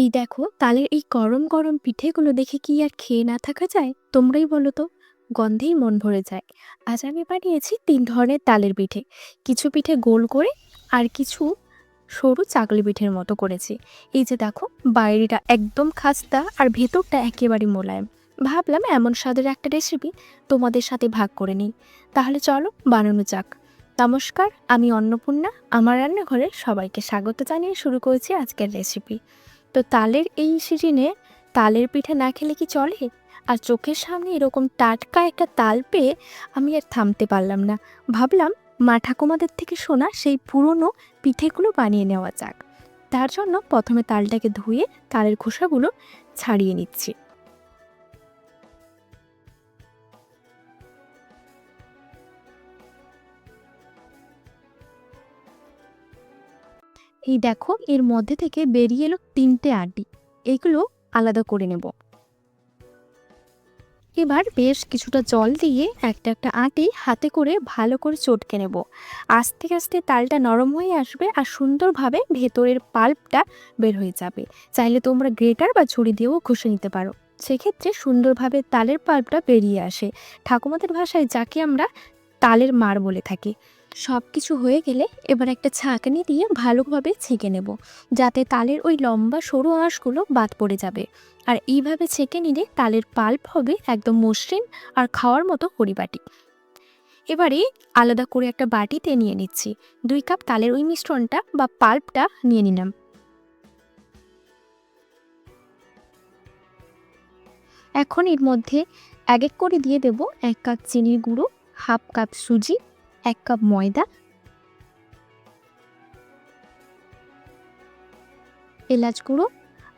এই দেখো, তালের এই গরম গরম পিঠেগুলো দেখে কি আর খেয়ে না থাকা যায়? তোমরাই বলো তো। গন্ধেই মন ভরে যায়। আজ আমি বানিয়েছি তিন ধরনের তালের পিঠে। কিছু পিঠে গোল করে আর কিছু সরু চাকলি পিঠের মতো করেছি। এই যে দেখো, বাইরেটা একদম খাস্তা আর ভেতরটা একেবারে মোলায়েম। ভাবলাম এমন স্বাদের একটা রেসিপি তোমাদের সাথে ভাগ করে নিই। তাহলে চলো, বানানো যাক। নমস্কার, আমি অন্নপূর্ণা। আমার রান্নাঘরে সবাইকে স্বাগত জানিয়ে শুরু করেছি আজকের রেসিপি তো তালের এই সিজনে তালের পিঠে না খেলে কি চলে? আর চোখের সামনে এরকম টাটকা একটা তাল পেয়ে আমি আর থামতে পারলাম না। ভাবলাম, মা ঠাকুমাদের থেকে শোনা সেই পুরনো পিঠেগুলো বানিয়ে নেওয়া যাক। তার জন্য প্রথমে তালটাকে ধুয়ে তালের খোসাগুলো ছাড়িয়ে নিচ্ছি। এই দেখো, এর মধ্যে থেকে বেরিয়ে এলো তিনটে আটি এগুলো আলাদা করে নেব। এবার বেশ কিছুটা জল দিয়ে একটা একটা আটি হাতে করে ভালো করে চটকে নেব। আস্তে আস্তে তালটা নরম হয়ে আসবে আর সুন্দরভাবে ভেতরের পাল্পটা বের হয়ে যাবে। চাইলে তোমরা গ্রেটার বা ছুরি দিয়েও ঘষে নিতে পারো। সেক্ষেত্রে সুন্দরভাবে তালের পাল্পটা বেরিয়ে আসে। ঠাকুমাদের ভাষায় যাকে আমরা তালের মার বলে থাকি। সব কিছু হয়ে গেলে এবার একটা ছাঁকনি দিয়ে ভালোভাবে ছেঁকে নেব, যাতে তালের ওই লম্বা সরু আঁশগুলো বাদ পড়ে যাবে। আর এইভাবে ছেঁকে নিলে তালের পাল্প হবে একদম মসৃণ আর খাওয়ার মতো পরিবাটি এবারে আলাদা করে একটা বাটিতে নিয়ে নিচ্ছি। দুই কাপ তালের ওই মিশ্রণটা বা পাল্পটা নিয়ে নিলাম। এখন এর মধ্যে এক এক করে দিয়ে দেব এক কাপ চিনির গুঁড়ো, হাফ কাপ সুজি এক কাপ ময়দা, এলাচ গুঁড়ো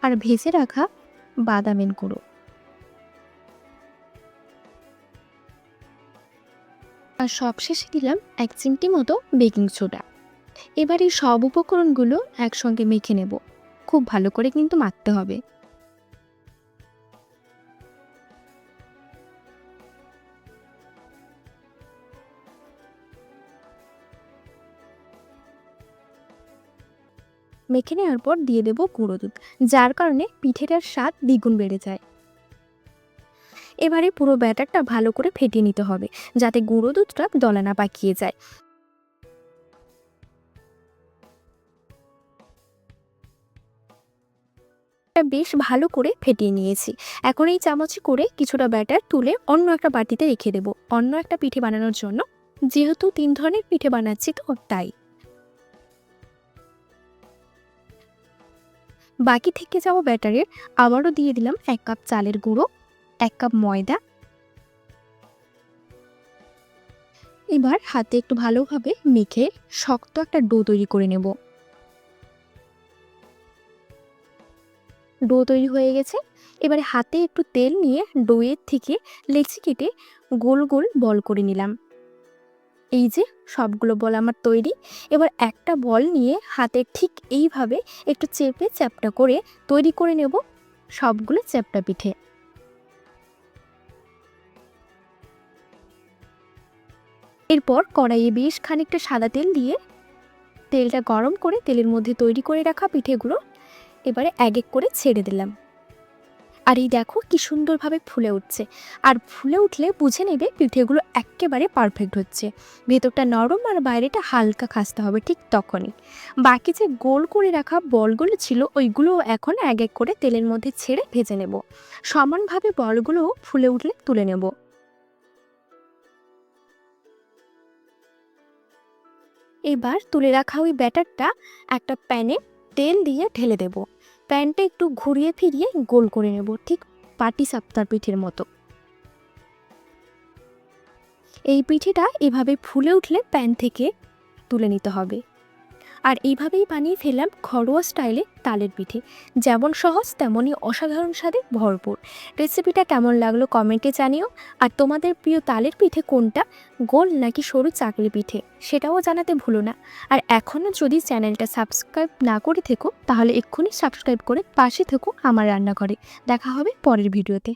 আর ভেজে রাখা বাদামের গুঁড়ো। আর সবশেষে দিলাম এক চিমটি মতো বেকিং সোডা। এবার এই সব উপকরণগুলো একসঙ্গে মেখে নেব। খুব ভালো করে কিন্তু মাখতে হবে। মেখে নেওয়ার পর দিয়ে দেবো গুঁড়ো দুধ, যার কারণে পিঠেটার স্বাদ দ্বিগুণ বেড়ে যায়। এবারে পুরো ব্যাটারটা ভালো করে ফেটিয়ে নিতে হবে, যাতে গুঁড়ো দুধটা দলা না পাকিয়ে যায়। বেশ ভালো করে ফেটিয়ে নিয়েছি। এখন এই চামচ করে কিছুটা ব্যাটার তুলে অন্য একটা বাটিতে রেখে দেব। অন্য একটা পিঠে বানানোর জন্য, যেহেতু তিন ধরনের পিঠে বানাচ্ছি তো, তাই। বাকি থেকে যাওয়া ব্যাটারের আবারও দিয়ে দিলাম এক কাপ চালের গুঁড়ো, এক কাপ ময়দা। এবার হাতে একটু ভালোভাবে মেখে শক্ত একটা ডো তৈরি করে নেব। ডো তৈরি হয়ে গেছে। এবারে হাতে একটু তেল নিয়ে ডোয়ের থেকে লেচি কেটে গোল গোল বল করে নিলাম। এই যে সবগুলো বল আমার তৈরি। এবার একটা বল নিয়ে হাতে ঠিক এইভাবে একটু চেপে চ্যাপটা করে তৈরি করে নেব সবগুলো চ্যাপটা পিঠে এরপর কড়াইয়ে বেশ খানিকটা সাদা তেল দিয়ে তেলটা গরম করে তেলের মধ্যে তৈরি করে রাখা পিঠেগুলো এবারে এক এক করে ছেড়ে দিলাম। আর এই দেখো কি সুন্দরভাবে ফুলে উঠছে। আর ফুলে উঠলে বুঝে নেবে পিঠেগুলো একেবারে পারফেক্ট হচ্ছে। ভেতরটা নরম আর বাইরেটা হালকা খাসতে হবে ঠিক তখনই। বাকি যে গোল করে রাখা বলগুলো ছিল, ওইগুলো এখন এক এক করে তেলের মধ্যে ছেড়ে ভেজে নেব। সমানভাবে বলগুলো ফুলে উঠলে তুলে নেব। এবার তুলে রাখা ওই ব্যাটারটা একটা প্যানে তেল দিয়ে ঢেলে দেব। প্যানটা একটু ঘুরিয়ে ফিরিয়ে গোল করে নেব, ঠিক পাটি সাপ্তার পিঠের মতো। এই পিঠিটা এভাবে ফুলে উঠলে প্যান থেকে তুলে নিতে হবে। আর এইভাবেই বানিয়ে ফেললাম ঘরোয়া স্টাইলে তালের পিঠে। যেমন সহজ, তেমনই অসাধারণ স্বাদে ভরপুর। রেসিপিটা কেমন লাগল কমেন্টে জানিও। আর তোমাদের প্রিয় তালের পিঠে কোনটা? গোল নাকি সরু চাকরি পিঠে? সেটাও জানাতে ভুলো না। আর এখনও যদি চ্যানেলটা সাবস্ক্রাইব না করে থেকো, তাহলে এক্ষুনি সাবস্ক্রাইব করে পাশে থেকো আমার রান্নাঘরে। দেখা হবে পরের ভিডিওতে